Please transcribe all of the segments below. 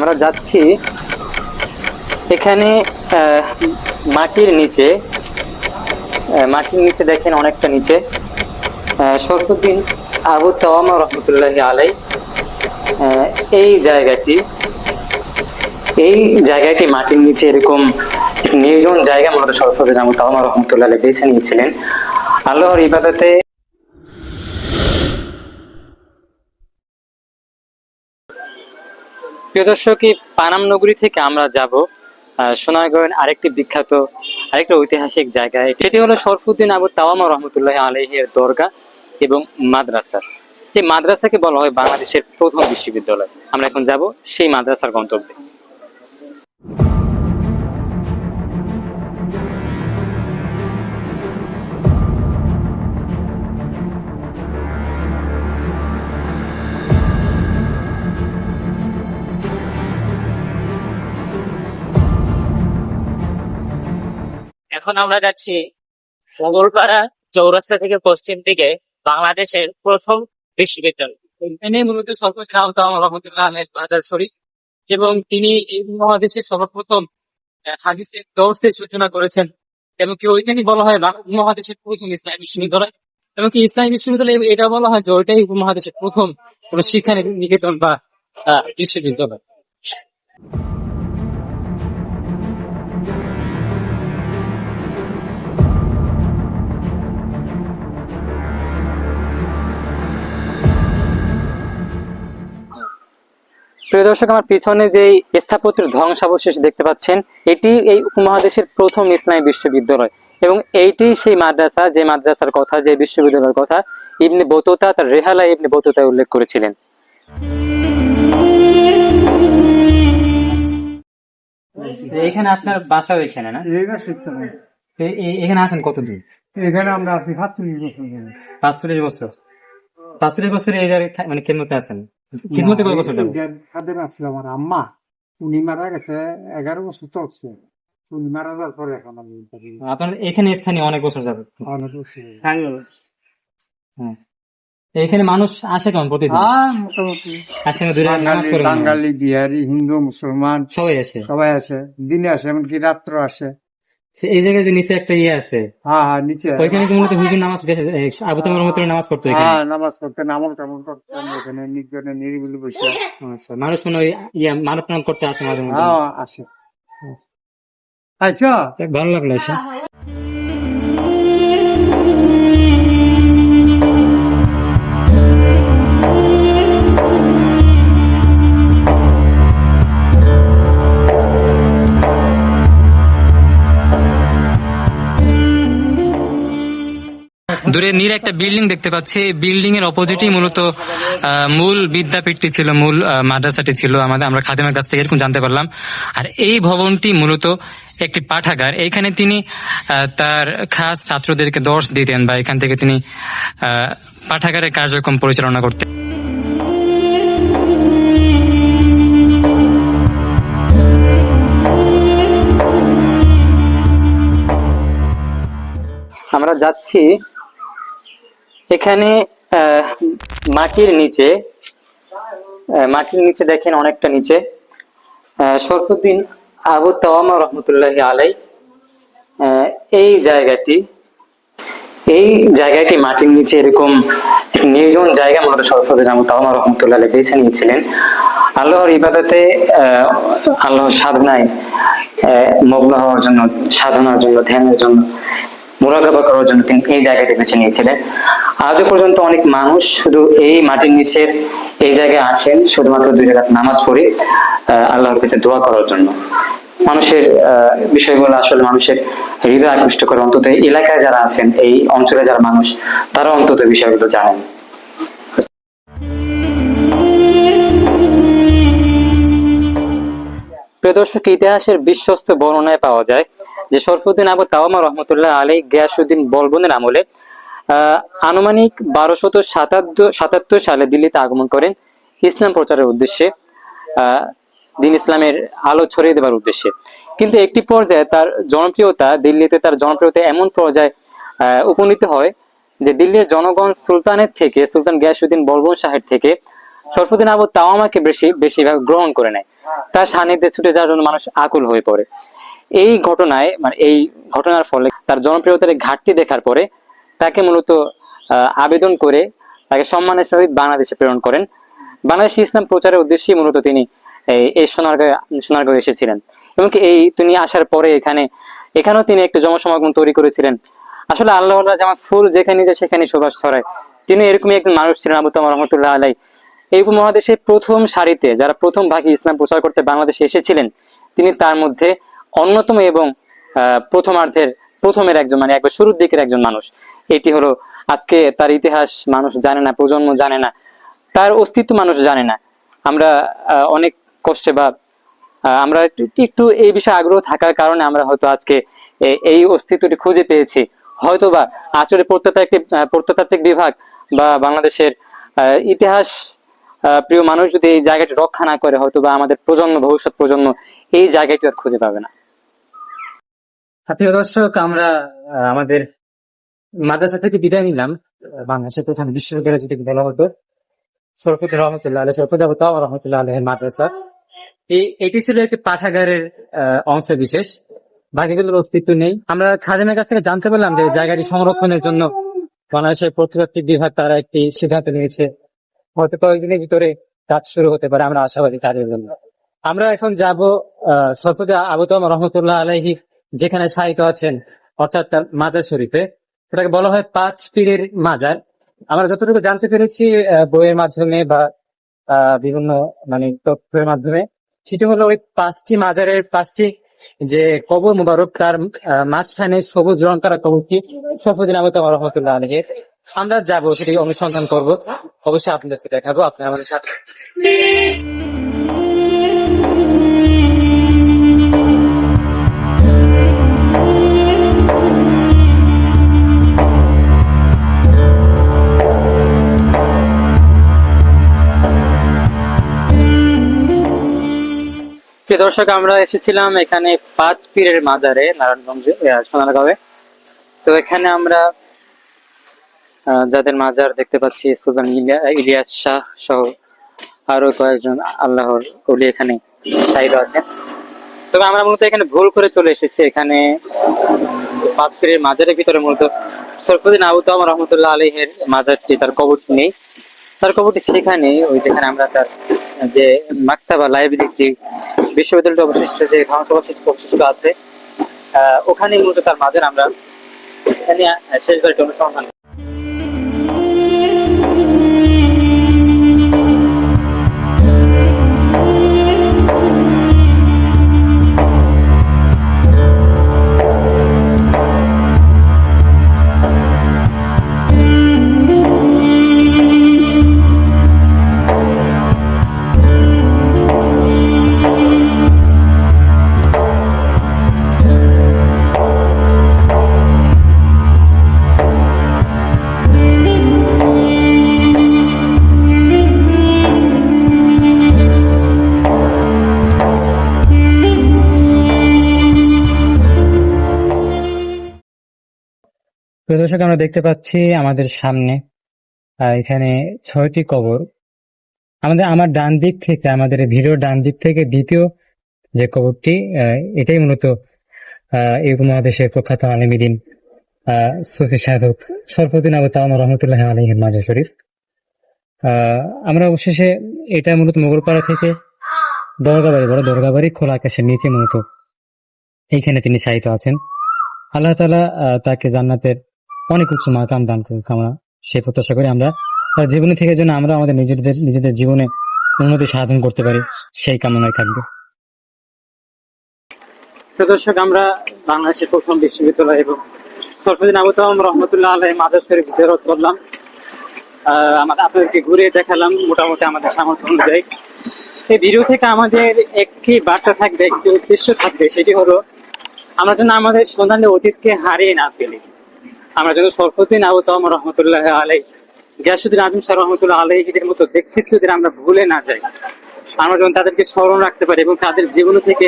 আমরা যাচ্ছি এখানে মাটির নিচে মাটির নিচে দেখেন অনেকটা নিচে। শরফুদ্দিন আবু তাওয়ামা রহমতুল্লাহ আলাই এই জায়গাটি এই জায়গাটি মাটির নিচে এরকম নির্জন জায়গা মূলত শরফুদ্দিন আবু তাওয়ামা রহমতুল্লাহ বেছে নিয়েছিলেন আল্লাহর ইবাদতে প্রিয় দর্শক, এই পানাম নগরী থেকে আমরা যাব সোনাগড়ের আরেকটি বিখ্যাত, আরেকটি ঐতিহাসিক জায়গা। সেটি হলো শরফুদ্দিন আবু তাওয়ামা রহমতুল্লাহ আলহের দরগা এবং মাদ্রাসা। যে মাদ্রাসাকে বলা হয় বাংলাদেশের প্রথম বিশ্ববিদ্যালয়। আমরা এখন যাব সেই মাদ্রাসার গন্তব্যে। এখন আমরা যাচ্ছি মোগলপাড়া চৌরাস্তা থেকে পশ্চিম দিকে বাংলাদেশের প্রথম বিশ্ববিদ্যালয়। এখানে মূলত সরকার রহমতুল্লাহ আহমেদ বাজার শরীফ এবং তিনি এই মহাদেশের সর্বপ্রথম হাদিসের দর্শের সূচনা করেছেন এবং কি ওইখানে বলা হয় উপমহাদেশের প্রথম ইসলামী বিশ্ববিদ্যালয় এবং কি ইসলামী বিশ্ববিদ্যালয় এটা বলা হয় যে ওইটাই উপমহাদেশের প্রথম কোন শিক্ষা নিকেতন বা বিশ্ববিদ্যালয়। প্রিয় দর্শক আমার পিছনে যে স্থাপত্যের ধ্বংসাবশেষ দেখতে পাচ্ছেন এটি এই উপমহাদেশের প্রথম ইসলামী বিশ্ববিদ্যালয়। এবং এইটি সেই মাদ্রাসা যে মাদ্রাসার কথা যে বিশ্ববিদ্যালয়ের কথা ইবনে বতুতা তার রেহালা ইবনে বতুতায় উল্লেখ করেছিলেন। এখানে আপনার বাসা এখানে না? এখানে আছেন কতদিন এখানে আমরা আছি সাতচল্লিশ বছর। ধরে। পাঁচচল্লিশ বছর। পাঁচচল্লিশ বছর এই জায়গায় মানে খেদমতে আছেন। খেদমতে কত বছর আসছিল আমার আম্মা। উনি মারা গেছে এগারো বছর চলছে। উনি মারা যাওয়ার পরে এখন আমি আপনার এখানে স্থানীয় অনেক বছর যাবে অনেক বছর। হ্যাঁ। এখানে মানুষ আসে কেমন প্রতিদিন? মোটামুটি। আসে না দূরে নামাজ বাঙালি বিহারি হিন্দু মুসলমান সবাই আসে। সবাই আসে। দিনে আসে এমনকি রাত্র আসে। এই জায়গায় যে নিচে একটা ইয়ে আছে হ্যাঁ হ্যাঁ নিচে। ওইখানে কি মূলত হুজুর নামাজ আবু তোমার মতো নামাজ পড়তো এখানে? হ্যাঁ নামাজ পড়তে নামাজ কেমন করতাম এখানে নির্জনে নিরিবিলি বসে। আচ্ছা মানুষ মনে হয় ইয়া মানব নাম করতে আসে মাঝে মাঝে হ্যাঁ আসে। আচ্ছা। ভালো লাগল এসে দূরে নীল একটা বিল্ডিং দেখতে পাচ্ছি। এই বিল্ডিং এর অপোজিটই মূলত মূল বিদ্যাপীঠটি ছিল, মূল মাদ্রাসাটি ছিল আমাদের। আমরা খাদিমের কাছ থেকে এরকম জানতে পারলাম। আর এই ভবনটি মূলত একটি পাঠাগার। এইখানে তিনি তার খাস ছাত্রদেরকে দর্শ দিতেন বা এখান থেকে তিনি পাঠাগারের কার্যক্রম পরিচালনা করতেন। আমরা যাচ্ছি এখানে মাটির নিচে মাটির নিচে দেখেন অনেকটা নিচে। শরফুদ্দিন আবু তাওয়ামা রহমতুল্লাহ আলাই এই জায়গাটি এই জায়গাটি মাটির নিচে এরকম নির্জন জায়গা মূলত শরফুদ্দিন আবু তাওয়ামা রহমতুল্লাহ আলাই বেছে নিয়েছিলেন। আল্লাহর ইবাদতে আহ, আল্লাহর সাধনায় মগ্ন হওয়ার জন্য সাধনার জন্য ধ্যানের জন্য মোরাকাবা করার জন্য তিনি এই জায়গাটি বেছে নিয়েছিলেন। আজও পর্যন্ত অনেক মানুষ শুধু এই মাটির নিচের এই জায়গায় আসেন, শুধুমাত্র দুই রাকাত নামাজ পড়ে আল্লাহর কাছে দোয়া করার জন্য। মানুষের বিষয়গুলো আসলে মানুষের হৃদয় আকৃষ্ট করে। অন্তত এলাকায় যারা আছেন, এই অঞ্চলে যারা মানুষ তারা অন্তত বিষয়গুলো জানেন। প্রিয় ইতিহাসের বিশ্বস্ত বর্ণনায় পাওয়া যায় যে শরফুদ্দিন আবু তাওয়ামা রহমতুল্লাহ আলী গিয়াসুদ্দিন বলবনের আমলে আনুমানিক বারোশত সাতাত্তর সালে দিল্লিতে আগমন করেন ইসলাম প্রচারের উদ্দেশ্যে দিন ইসলামের আলো ছড়িয়ে দেওয়ার উদ্দেশ্যে। কিন্তু একটি পর্যায়ে তার জনপ্রিয়তা দিল্লিতে তার জনপ্রিয়তা এমন পর্যায়ে উপনীত হয় যে দিল্লির জনগণ সুলতানের থেকে, সুলতান গিয়াসুদ্দিন বলবন শাহের থেকে সরফুদ্দিন আবু তাও আমাকে বেশি, বেশিরভাগ গ্রহণ করে নেয়। তার সান্নিধ্যে ছুটে যাওয়ার জন্য মানুষ আকুল হয়ে পড়ে। এই ঘটনায় মানে এই ঘটনার ফলে তার জনপ্রিয়তার ঘাটতি দেখার পরে তাকে মূলত আবেদন করে তাকে সম্মানের সহিত বাংলাদেশে প্রেরণ করেন। বাংলাদেশে ইসলাম প্রচারের উদ্দেশ্যে মূলত তিনি এই এই সোনারগাঁও এসেছিলেন। এমনকি এই তিনি আসার পরে এখানে, এখানেও তিনি একটি জনসমাগম তৈরি করেছিলেন। আসলে আল্লাহ আল্লাহ যেমন ফুল যেখানে যায় সেখানে সুবাস ছড়ায়। তিনি এরকমই একজন মানুষ ছিলেন, আবু তামা রহমতুল্লাহ আলাই এই উপমহাদেশে প্রথম সারিতে যারা প্রথম ভাগে ইসলাম প্রচার করতে বাংলাদেশে এসেছিলেন, তিনি তার মধ্যে অন্যতম এবং প্রথমার্ধের প্রথমের একজন মানে একবার শুরুর দিকের একজন মানুষ। এটি হলো আজকে তার ইতিহাস মানুষ জানে না প্রজন্ম জানে না তার অস্তিত্ব মানুষ জানে না। আমরা অনেক কষ্টে বা আমরা একটু এই বিষয়ে আগ্রহ থাকার কারণে আমরা হয়তো আজকে এই অস্তিত্বটি খুঁজে পেয়েছি। হয়তো বা আচরে প্রত্নতাত্ত্বিক আহ, প্রত্নতাত্ত্বিক বিভাগ বা বাংলাদেশের ইতিহাস প্রিয় মানুষ যদি এই জায়গাটি রক্ষা না করে হয়তো বা আমাদের প্রজন্ম ভবিষ্যৎ প্রজন্ম এই জায়গাটি আর খুঁজে পাবে না। প্রিয় দর্শক আমরা আমাদের মাদ্রাসা থেকে বিদায় নিলাম। আহ, বাংলাদেশের প্রধান বিশ্ববিদ্যালয় যেটাকে বলা হতো সরফুদ্দিন রহমতুল্লাহ আলহ সরফুদ আবু তাওয়া রহমতুল্লাহ আলহের মাদ্রাসা। এটি ছিল একটি পাঠাগারের অংশ বিশেষ। বাকিগুলোর অস্তিত্ব নেই। আমরা খাদেমের কাছ থেকে জানতে পারলাম যে জায়গাটি সংরক্ষণের জন্য বাংলাদেশের প্রত্নতাত্ত্বিক বিভাগ তারা একটি সিদ্ধান্ত নিয়েছে। হয়তো কয়েকদিনের ভিতরে কাজ শুরু হতে পারে। আমরা আশাবাদী তাদের জন্য। আমরা এখন যাব সরফুদ আবু তাওয়া রহমতুল্লাহ আলহি যেখানে সাহিত্য আছেন, অর্থাৎ তার মাজার শরীফে, ওটাকে বলা হয় পাঁচ পীরের মাজার। আমরা যতটুকু জানতে পেরেছি বইয়ের মাধ্যমে বা বিভিন্ন মানে তথ্যের মাধ্যমে, সেটা হলো ওই পাঁচটি মাজারের পাঁচটি যে কবর মুবারক, তার মাঝখানে সবুজ রং করা কবরটি তাওয়া রহমতুল্লাহ আলহের আমরা যাব, সেটি অনুসন্ধান করব। অবশ্যই আপনাদেরকে দেখাবো আপনারা আমাদের সাথে প্রিয় দর্শক, আমরা এসেছিলাম এখানে পাঁচ পীরের মাজারে, নারায়ণগঞ্জে সোনারগাঁওয়ে। তো এখানে আমরা যাদের মাজার দেখতে পাচ্ছি, সুলতান ইলিয়াস শাহ সহ আরও কয়েকজন আল্লাহর অলি এখানে শাহিদ আছেন। তবে আমরা মূলত এখানে ভুল করে চলে এসেছি। এখানে পাঁচ পীরের মাজারের ভিতরে মূলত সরফুদ্দিন আবু তাম রহমতুল্লাহ আলহের মাজারটি, তার কবরটি নেই। তার কবরটি সেখানে, ওই যেখানে আমরা তার, যে মাক্তাবা লাইব্রেরিটি বিশ্ববিদ্যালয়টি অবশিষ্ট যে ধ্বংসাবশিষ্ট অবশিষ্ট আছে। ওখানে মূলত তার মাঝে আমরা সেখানে শেষবার একটি অনুসন্ধান প্রিয় দর্শক, আমরা দেখতে পাচ্ছি আমাদের সামনে এখানে ছয়টি কবর। আমাদের, আমার ডান দিক থেকে, আমাদের ভিডিওর ডান দিক থেকে দ্বিতীয় যে কবরটি এটাই মূলত এই উপমহাদেশের প্রখ্যাত আলিমিদিন সুফি সাধক সরফুদ্দিন আবু তাওয়ান রহমতুল্লাহ আলহের মাজার শরীফ। আমরা অবশেষে এটা মূলত মোগলপাড়া থেকে দরগাবাড়ি, বড় দরগাবাড়ি খোলা আকাশের নিচে মূলত এইখানে তিনি সাহিত্য আছেন। আল্লাহ তালা তাকে জান্নাতের অনেক উচ্চ মাকাম দান করুক আমরা সে প্রত্যাশা করি আমরা। তার জীবনী থেকে যেন আমরা আমাদের নিজেদের নিজেদের জীবনে উন্নতি সাধন করতে পারি, সেই কামনায় থাকব। দর্শক, আমরা বাংলাদেশের প্রথম বিশ্ববিদ্যালয় এবং সরফুদ্দিন আবু তাম রহমতুল্লাহ আলহ মাদার শরীফ জেরত করলাম। আমাদের আপনাদেরকে ঘুরে দেখালাম মোটামুটি আমাদের সামর্থ্য অনুযায়ী। এই ভিডিও থেকে আমাদের একটি বার্তা থাকবে, একটি উদ্দেশ্য থাকবে, সেটি হলো, আমরা যেন আমাদের সোনালী অতীতকে হারিয়ে না ফেলি। আমরা যেন সরফুদ্দিন আবু তাম রহমতুল্লাহ আলাই গিয়াসুদ্দিন আজম শাহ রহমতুল্লাহ আলহীদের মতো ব্যক্তিত্বদের আমরা ভুলে না যাই। আমরা যেন তাদেরকে স্মরণ রাখতে পারি এবং তাদের জীবন থেকে,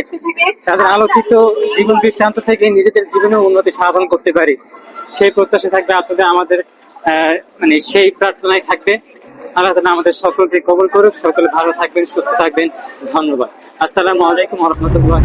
তাদের আলোকিত জীবন বৃত্তান্ত থেকে নিজেদের জীবনে উন্নতি সাধন করতে পারি। সেই প্রত্যাশা থাকবে আপনাদের, আমাদের মানে সেই প্রার্থনায় থাকবে। আল্লাহ তাআলা আমাদের সকলকে কবল করুক, সকলে ভালো থাকবেন, সুস্থ থাকবেন। ধন্যবাদ। আসসালামু আলাইকুম রহমতুল্লাহ